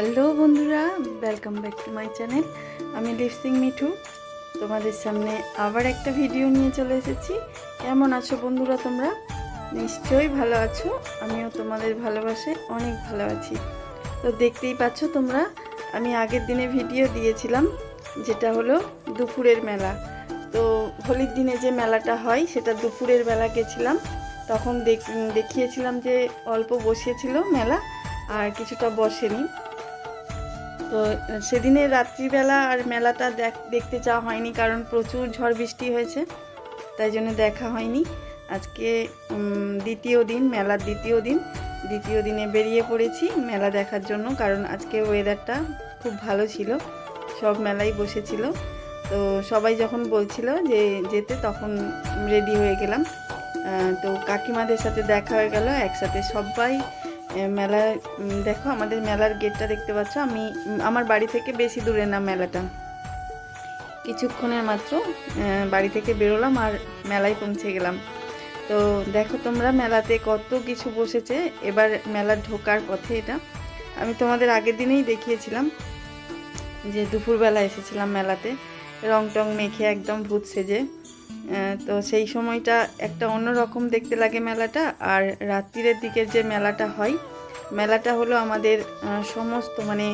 Hello বন্ধুরা welcome back to my channel আমি lip sync Mithu. তোমাদের সামনে আবার একটা ভিডিও নিয়ে চলে এসেছি। কেমন আছো বন্ধুরা তোমরা? নিশ্চয়ই ভালো আছো। আমিও তোমাদের ভালোবাসে অনেক ভালো আছি। তো দেখতেই পাচ্ছ তোমরা, আমি আগের দিনে ভিডিও দিয়েছিলাম, যেটা হলো দুপুরের মেলা। তো হোলির দিনে যে মেলাটা হয়, সেটা দুপুরের বেলা গেছিলাম। তখন দেখ- দেখিয়েছিলাম যে অল্প বসেছিল মেলা, আর কিছুটা বসেনি। তো সেদিনে রাত্রিবেলা আর মেলাটা দেখ- দেখতে যাওয়া হয়নি কারণ প্রচুর ঝড় বৃষ্টি হয়েছে, তাই জন্য দেখা হয়নি। আজকে দ্বিতীয় দিন, মেলার দ্বিতীয় দিন। দ্বিতীয় দিনে বেরিয়ে পড়েছি মেলা দেখার জন্য কারণ আজকে ওয়েদারটা খুব ভালো ছিল, সব মেলাই বসেছিল। তো সবাই যখন বলছিল যে যেতে তখন রেডি হয়ে গেলাম। তো কাকিমাদের সাথে দেখা হয়ে গেল, একসাথে সবাই এ, মেলায় দেখো আমাদের মেলার গেটটা দেখতে পাচ্ছ। আমি আমার বাড়ি থেকে বেশি দূরে না মেলাটা। কিছুক্ষণের মাত্র বাড়ি থেকে বেরোলাম আর মেলায় পৌঁছে গেলাম। তো দেখো তোমরা মেলাতে কত কিছু বসেছে। এবার মেলা ঢোকার পথে এটা। আমি তোমাদের আগের দিনেই দেখিয়েছিলাম যে দুপুরবেলা এসেছিলাম মেলাতে। রং টং মেখে একদম ভূত সেজে। তো সেই সময়টা একটা অন্যরকম দেখতে লাগে মেলাটা। আর রাত্রিরের দিকের যে মেলাটা হয়, মেলাটা হলো আমাদের সমস্ত মানে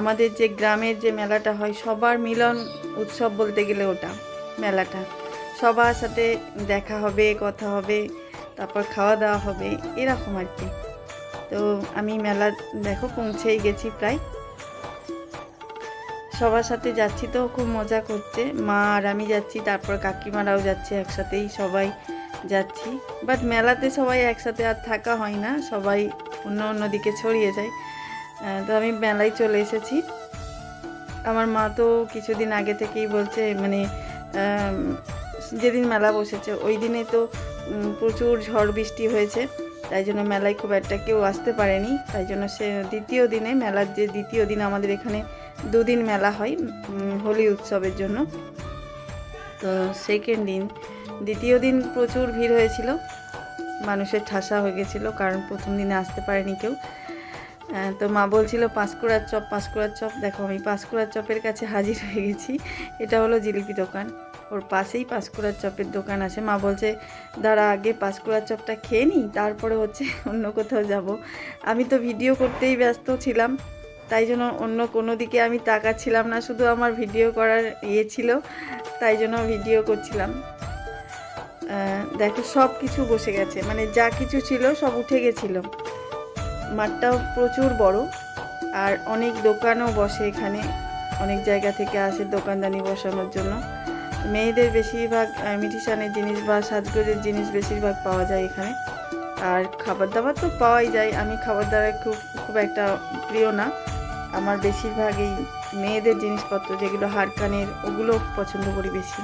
আমাদের যে গ্রামের যে মেলাটা হয়, সবার মিলন উৎসব বলতে গেলে ওটা মেলাটা। সবার সাথে দেখা হবে, কথা হবে, তারপর খাওয়া দাওয়া হবে, এরকম আর কি। তো আমি মেলা, দেখো, পৌঁছেই গেছি প্রায়। সবার সাথে যাচ্ছি তো, খুব মজা করছে। মা আর আমি যাচ্ছি, তারপর কাকিমারাও যাচ্ছে একসাথেই, সবাই যাচ্ছি। বাট মেলাতে সবাই একসাথে আর থাকা হয় না, সবাই অন্য অন্য দিকে ছড়িয়ে যায়। তো আমি মেলায় চলে এসেছি। আমার মা তো কিছুদিন আগে থেকেই বলছে মানে যেদিন মেলা বসেছে, ওই দিনে তো প্রচুর ঝড় বৃষ্টি হয়েছে। তাই জন্য মেলায় খুব একটা কেউ আসতে পারেনি। তাই জন্য সে দ্বিতীয় দিনে, মেলার যে দ্বিতীয় দিন আমাদের এখানে দুদিন মেলা হয় হোলি উৎসবের জন্য। তো সেকেন্ড দিন, দ্বিতীয় দিন প্রচুর ভিড় হয়েছিল, মানুষের ঠাসা হয়ে গেছিল, কারণ প্রথম দিনে আসতে পারেনি কেউ। তো মা বলছিল, পাঁশকুড়ার চপ পাঁশকুড়ার চপ, দেখো আমি পাঁশকুড়ার চপের কাছে হাজির হয়ে গেছি। এটা হলো জিলিপি দোকান, ওর পাশেই পাঁশকুড়ার চপের দোকান আছে। মা বলছে, দাঁড়া, আগে পাঁশকুড়ার চপটা খেয়ে নিই, তারপরে হচ্ছে অন্য কোথাও যাব। আমি তো ভিডিও করতেই ব্যস্ত ছিলাম তাই জন্য অন্য কোনো দিকে আমি তাকাচ্ছিলাম না, শুধু আমার ভিডিও করার ইয়ে ছিল, তাই জন্য ভিডিও করছিলাম। দেখো, সব কিছু বসে গেছে মানে যা কিছু ছিল সব উঠে গেছিল। মাঠটাও প্রচুর বড়, আর অনেক দোকানও বসে এখানে, অনেক জায়গা থেকে আসে দোকানদানি বসানোর জন্য। মেয়েদের বেশিরভাগ মিটিশানের জিনিস বা সাজগোজের জিনিস বেশিরভাগ পাওয়া যায় এখানে। আর খাবার দাবার তো পাওয়াই যায়, আমি খাবার দাবার খুব খুব একটা প্রিয় না। আমার বেশিরভাগ এই মেয়েদের জিনিসপত্র, যেগুলো হাড় কানের ওগুলো পছন্দ করি বেশি।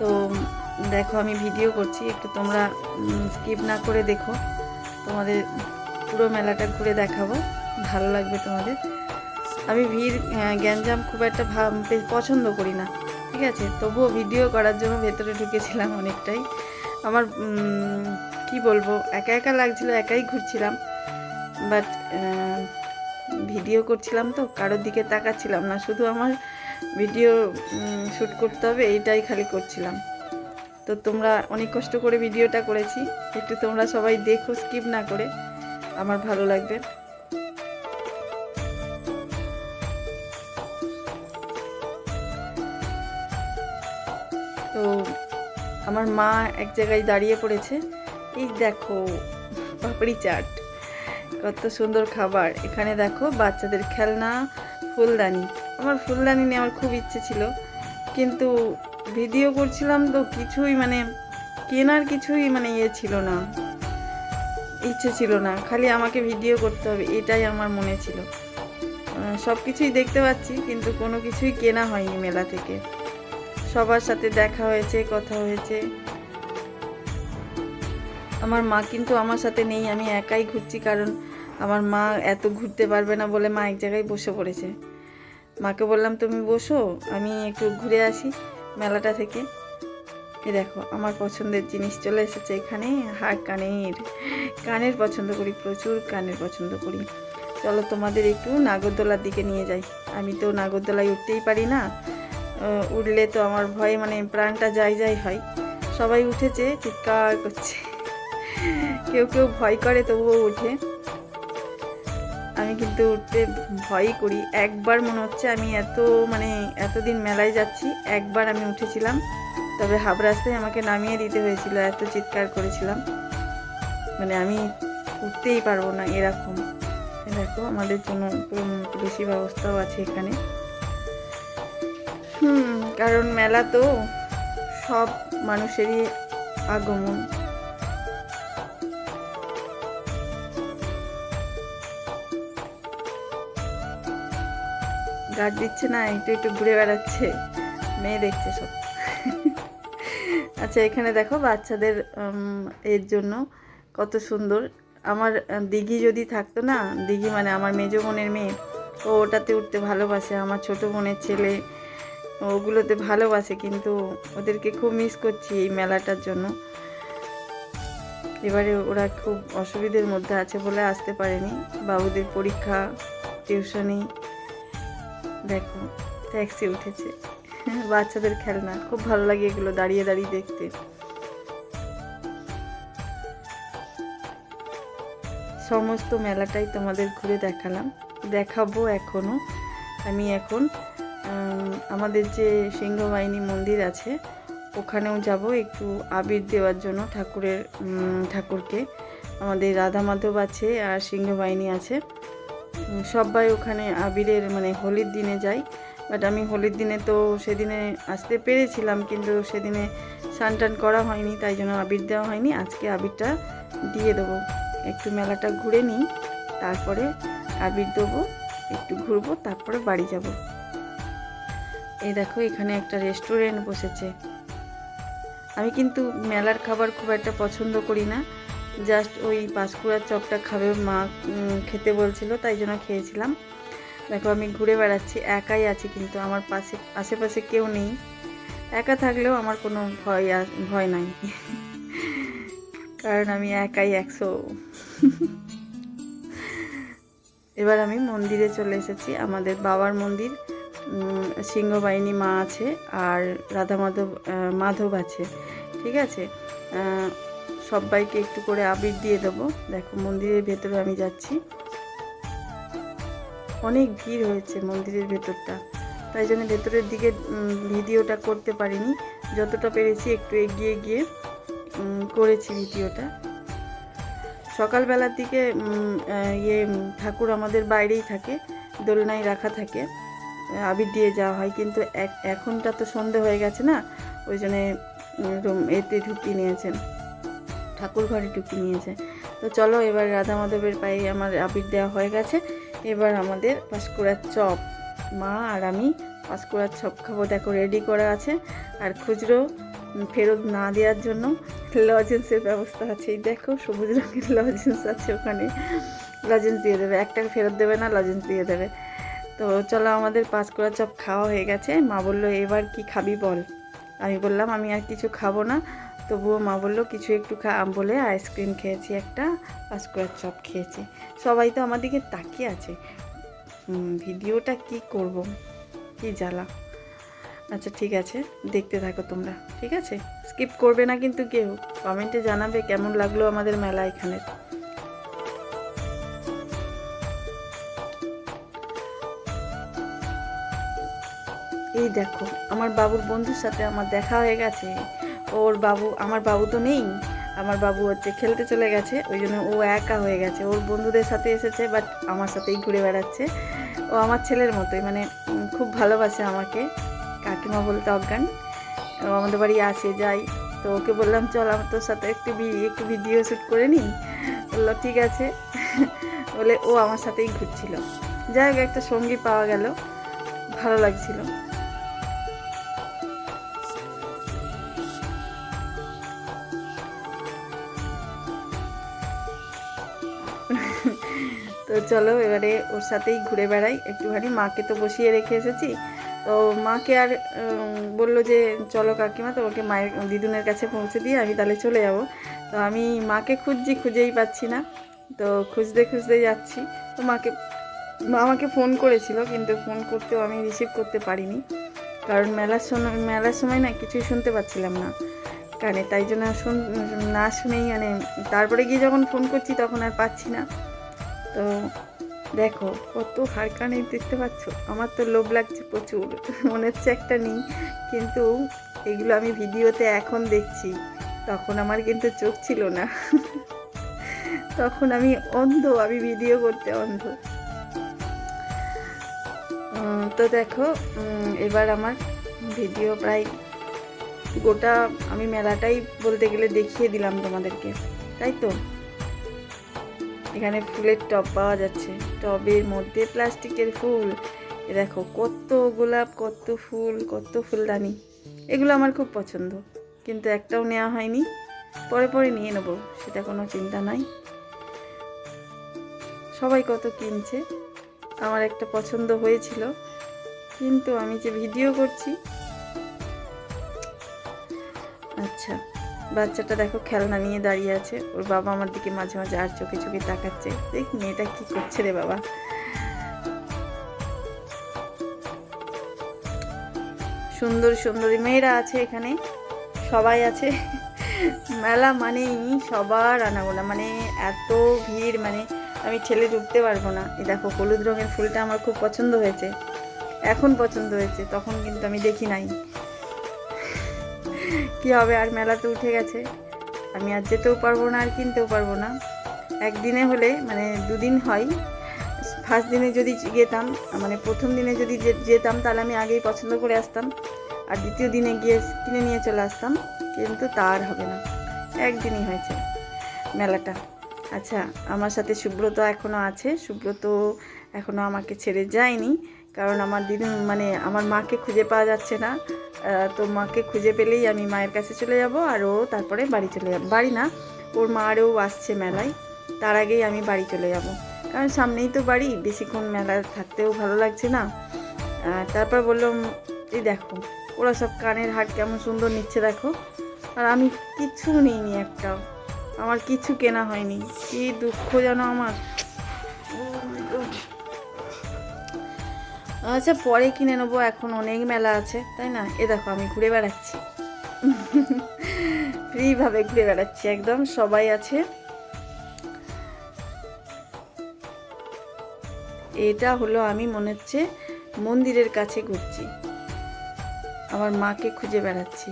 তো, দেখো আমি ভিডিও করছি, একটু তোমরা স্কিপ না করে দেখো। তোমাদের পুরো মেলাটা ঘুরে দেখাবো। ভালো লাগবে তোমাদের। আমি ভিড় গ্যাঞ্জাম খুব একটা পছন্দ করি না, ঠিক আছে? তবুও ভিডিও করার জন্য ভেতরে ঢুকেছিলাম অনেকটাই। আমার কি বলব, একা একা লাগছিল, একাই ঘুরছিলাম। বাট ভিডিও করছিলাম তো, কারোর দিকে তাকাচ্ছিলাম না। শুধু আমার ভিডিও শ্যুট করতে হবে, এইটাই খালি করছিলাম। তো তোমরা অনেক কষ্ট করে ভিডিওটা করেছি। একটু তোমরা সবাই দেখো স্কিপ না করে। আমার ভালো লাগবে। তো আমার মা এক জায়গায় দাঁড়িয়ে পড়েছে। এই দেখো, পাপড়ি চাট। কত সুন্দর খাবার। এখানে দেখো বাচ্চাদের খেলনা, ফুলদানি। আমার ফুলদানি নেওয়ার খুব ইচ্ছে ছিল। কিন্তু ভিডিও করছিলাম তো কিছুই মানে কেনার কিছুই মানে ইয়ে ছিল না। ইচ্ছে ছিল না। খালি আমাকে ভিডিও করতে হবে, এটাই আমার মনে ছিল। সব কিছুই দেখতে পাচ্ছি, কিন্তু কোনো কিছুই কেনা হয়নি মেলা থেকে। সবার সাথে দেখা হয়েছে, কথা হয়েছে। আমার মা কিন্তু আমার সাথে নেই, আমি একাই ঘুরছি কারণ আমার মা এত ঘুরতে পারবে না বলে মা এক জায়গায় বসে পড়েছে। মাকে বললাম, তুমি বসো, আমি একটু ঘুরে আসি মেলাটা থেকে। এ দেখো, আমার পছন্দের জিনিস চলে এসেছে এখানে, হার কানের। কানের পছন্দ করি, প্রচুর কানের পছন্দ করি। চলো তোমাদের একটু নাগরদোলার দিকে নিয়ে যাই। আমি তো নাগরদোলায় উঠতেই পারি না। উঠলে তো আমার ভয়ে মানে প্রাণটা যাই যাই হয়। সবাই উঠেছে, চিৎকার করছে। কেউ কেউ ভয় করে, তবুও উঠে আমি কিন্তু উঠতে ভয়ই করি। একবার মনে হচ্ছে আমি এত মানে এতদিন মেলায় যাচ্ছি, একবার আমি উঠেছিলাম। তবে হাফ রাস্তায় আমাকে নামিয়ে দিতে হয়েছিল, এত চিৎকার করেছিলাম। মানে আমি উঠতেই পারব না এরকম। দেখো, আমাদের জন্য বেশি ব্যবস্থাও আছে এখানে। হুম, কারণ মেলা তো সব মানুষেরই আগমন। গার্ড দিচ্ছে না, একটু একটু ঘুরে বেড়াচ্ছে। মেয়ে দেখছে সব। আচ্ছা এখানে দেখো বাচ্চাদের এর জন্য কত সুন্দর। আমার দিঘি যদি থাকতো না, দিঘি মানে আমার মেজো বোনের মেয়ে, ও ওটাতে উঠতে ভালোবাসে। আমার ছোট বোনের ছেলে, ওগুলোতে ভালোবাসে, কিন্তু ওদেরকে খুব মিস করছি এই মেলাটার জন্য। এবারে ওরা খুব অসুবিধের মধ্যে আছে বলে আসতে পারেনি। বাবুদের পরীক্ষা টিউশনি দেখো ট্যাক্সি উঠেছে। বাচ্চাদের খেলনা, খুব ভালো লাগে এগুলো দাঁড়িয়ে দাঁড়িয়ে দেখতে। সমস্ত মেলাটাই তোমাদের ঘুরে দেখালাম। দেখাবো এখনও আমি এখন আমাদের যে সিংহবাহিনী মন্দির আছে, ওখানেও যাব একটু আবির দেওয়ার জন্য ঠাকুরের ঠাকুরকে। আমাদের রাধা মাধব আছে আর সিংহবাহিনী আছে। সবাই ওখানে আবিরের মানে হোলির দিনে যাই। বাট আমি হোলির দিনে তো সেদিনে আসতে পেরেছিলাম, কিন্তু সেদিনে স্নান টান করা হয়নি, তাই জন্য আবির দেওয়া হয়নি। আজকে আবিরটা দিয়ে দেবো। একটু মেলাটা ঘুরে নিই, তারপরে আবির দেবো, একটু ঘুরবো, তারপরে বাড়ি যাব। এই দেখো, এখানে একটা রেস্টুরেন্ট বসেছে। আমি কিন্তু মেলার খাবার খুব একটা পছন্দ করি না। জাস্ট ওই পাঁশকুড়ার চপটা খাবে মা খেতে বলছিল, তাই জন্য খেয়েছিলাম। দেখো আমি ঘুরে বেড়াচ্ছি, একাই আছি কিন্তু আমার পাশে, আশেপাশে কেউ নেই। একা থাকলেও আমার কোনো ভয় ভয় নাই। কারণ আমি একাই একশো। এবার আমি মন্দিরে চলে এসেছি, আমাদের বাবার মন্দির সিংহবাহিনী মা আছে আর রাধা মাধব মাধব আছে, ঠিক আছে? সবাইকে একটু করে আবির দিয়ে দেবো। দেখো, মন্দিরের ভেতরে আমি যাচ্ছি। অনেক ভিড় হয়েছে মন্দিরের ভেতরটা। তাই জন্য ভেতরের দিকে ভিডিওটা করতে পারিনি। যতটা পেরেছি একটু এগিয়ে গিয়ে করেছি ভিডিওটা। সকালবেলার দিকে ইয়ে ঠাকুর আমাদের বাইরেই থাকে, দোলনায় রাখা থাকে, আবির দিয়ে যাওয়া হয়। কিন্তু এখনটা তো সন্ধে হয়ে গেছে না, ওই জন্যে এতে ঢুকিয়ে নিয়েছেন। ঠাকুর ঘরে ঢুকিয়ে নিয়েছে তো চলো এবার রাধা মাধবের পায়ে আমার আবির দেওয়া হয়ে গেছে। এবার আমাদের পাঁশকুড়ার চপ। মা আর আমি পাঁশকুড়ার চপ খাব। দেখো রেডি করা আছে। আর খুচরো ফেরত না দেওয়ার জন্য লজেন্সের ব্যবস্থা আছে। এই দেখো, সবুজ রঙের লজেন্স আছে ওখানে। লজেন্স দিয়ে দেবে। একটা ফেরত দেবে না লজেন্স দিয়ে দেবে। তো চলো, আমাদের পাঁচকুড়া চপ খাওয়া হয়ে গেছে। মা বলল, এবার কি খাবি বল? আমি বললাম, আমি আর কিছু খাব না। তবুও মা বলল, কিছু একটু খা বলে আইসক্রিম খেয়েছি একটা পাঁচকুড়ার চপ খেয়েছি। সবাই তো আমার দিকে তাকিয়ে আছে। ভিডিওটা কি করব? কি জ্বালা? আচ্ছা ঠিক আছে, দেখতে থাকো তোমরা, ঠিক আছে? স্কিপ করবে না কিন্তু কেউ। কমেন্টে জানাবে কেমন লাগল আমাদের মেলা এখানে এই দেখো, আমার বাবুর বন্ধুর সাথে আমার দেখা হয়ে গেছে। ওর বাবু, আমার বাবু তো নেই। আমার বাবু হচ্ছে খেলতে চলে গেছে, ওই জন্য ও একা হয়ে গেছে। ওর বন্ধুদের সাথে এসেছে বাট আমার সাথেই ঘুরে বেড়াচ্ছে। ও আমার ছেলের মতোই মানে খুব ভালোবাসে আমাকে, কাকিমা বলতে অজ্ঞান। ও আমাদের বাড়ি আসে, যাই। তো ওকে বললাম, চল, আমার তোর সাথে একটু একটু ভিডিও শ্যুট করে নিই বলল, ঠিক আছে। বলে, ও আমার সাথেই ঘুরছিল। যাই হোক, একটা সঙ্গী পাওয়া গেল। ভালো লাগছিল। তো চলো এবারে ওর সাথেই ঘুরে বেড়াই। একটুখানি মাকে তো বসিয়ে রেখে এসেছি। তো মাকে আর বলল যে, চলো কাকিমা, তোমাকে মায়ের, দিদুনের কাছে পৌঁছে দিয়ে আমি তাহলে চলে যাব। তো আমি মাকে খুঁজছি, খুঁজেই পাচ্ছি না। তো খুঁজতে খুঁজতে যাচ্ছি। তো মাকে, মা আমাকে ফোন করেছিল, কিন্তু ফোন করতেও আমি রিসিভ করতে পারিনি। কারণ মেলার সময় মেলার সময় না, কিছুই শুনতে পাচ্ছিলাম না। কানে, তাই জন্য শুন না শুনেই মানে তারপরে গিয়ে যখন ফোন করছি তখন আর পাচ্ছি না। তো দেখো, কত হাড় কানে দেখতে পাচ্ছ? আমার তো লোভ লাগছে প্রচুর, মনে হচ্ছে একটা নেই। কিন্তু এগুলো আমি ভিডিওতে এখন দেখছি, তখন আমার কিন্তু চোখ ছিল না। তখন আমি অন্ধ, আমি ভিডিও করতে অন্ধ। তো দেখো এবার আমার ভিডিও প্রায় গোটা আমি মেলাটাই বলতে গেলে দেখিয়ে দিলাম তোমাদেরকে, তাই তো? এখানে ফুলের টব পাওয়া যাচ্ছে, টবের মধ্যে প্লাস্টিকের ফুল। দেখো, কত গোলাপ, কত ফুল, কত ফুলদানি, এগুলো আমার খুব পছন্দ। কিন্তু একটাও নেওয়া হয়নি, পরে পরে নিয়ে নেব, সেটা কোনো চিন্তা নাই। সবাই কত কিনছে, আমার একটা পছন্দ হয়েছিল, কিন্তু আমি যে ভিডিও করছি আচ্ছা বাচ্চাটা দেখো খেলনা নিয়ে দাঁড়িয়ে আছে। ওর বাবা আমার দিকে মাঝে মাঝে আর চোখে চোখে তাকাচ্ছে। দেখ, মেয়েটা কি করছে রে বাবা। সুন্দর, সুন্দরী মেয়েরা আছে এখানে। সবাই আছে। মেলা মানেই সবার আনাগোনা। মানে এত ভিড় মানে আমি ঠেলে ঢুকতে পারব না। এই দেখো, হলুদ রঙের ফুলটা আমার খুব পছন্দ হয়েছে। এখন পছন্দ হয়েছে, তখন কিন্তু আমি দেখি নাই। কি হবে? আর মেলা তো উঠে গেছে। আমি আর যেতেও পারব না, আর কিনতেও পারব না। একদিনে হলে মানে দুদিন হয়। ফার্স্ট দিনে যদি যেতাম মানে প্রথম দিনে যদি যেতাম, তাহলে আমি আগেই পছন্দ করে আসতাম। আর দ্বিতীয় দিনে গিয়ে কিনে নিয়ে চলে আসতাম। কিন্তু তা আর হবে না। একদিনই হয়েছে মেলাটা। আচ্ছা আমার সাথে সুব্রত এখনও আছে। সুব্রত এখনও আমাকে ছেড়ে যায়নি। কারণ আমার দিদি মানে আমার মাকে খুঁজে পাওয়া যাচ্ছে না। তো মাকে খুঁজে পেলেই আমি মায়ের কাছে চলে যাব আর ও তারপরে বাড়ি চলে যাব। বাড়ি না, ওর মা আরও আসছে মেলায়। তার আগেই আমি বাড়ি চলে যাব। কারণ সামনেই তো বাড়ি, বেশিক্ষণ মেলায় থাকতেও ভালো লাগছে না। তারপর বললাম, এই দেখো, ওরা সব কানের হাট কেমন সুন্দর নিচ্ছে দেখো। আর আমি কিচ্ছু নিইনি একটাও। আমার কিছু কেনা হয়নি। কি দুঃখ যেন আমার। আচ্ছা পরে কিনে নেব, এখন অনেক মেলা আছে, তাই না? এ দেখো, আমি ঘুরে বেড়াচ্ছি। ফ্রিভাবে ঘুরে বেড়াচ্ছি একদম, সবাই আছে। এটা হলো আমি মনে হচ্ছে মন্দিরের কাছে ঘুরছি। আমার মাকে খুঁজে বেড়াচ্ছি।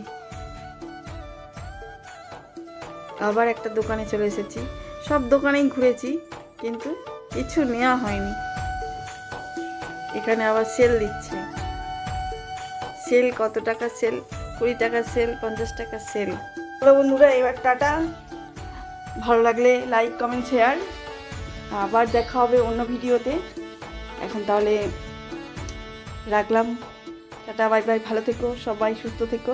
আবার একটা দোকানে চলে এসেছি। সব দোকানেই ঘুরেছি, কিন্তু কিছু নেওয়া হয়নি। এখানে আবার সেল দিচ্ছে। সেল কত টাকা সেল কুড়ি টাকা সেল পঞ্চাশ টাকা সেল হ্যালো বন্ধুরা, এবার টাটা। ভালো লাগলে লাইক কমেন্ট শেয়ার আবার দেখা হবে অন্য ভিডিওতে। এখন তাহলে রাখলাম। টাটা বাই বাই ভালো থেকো, সবাই সুস্থ থেকো।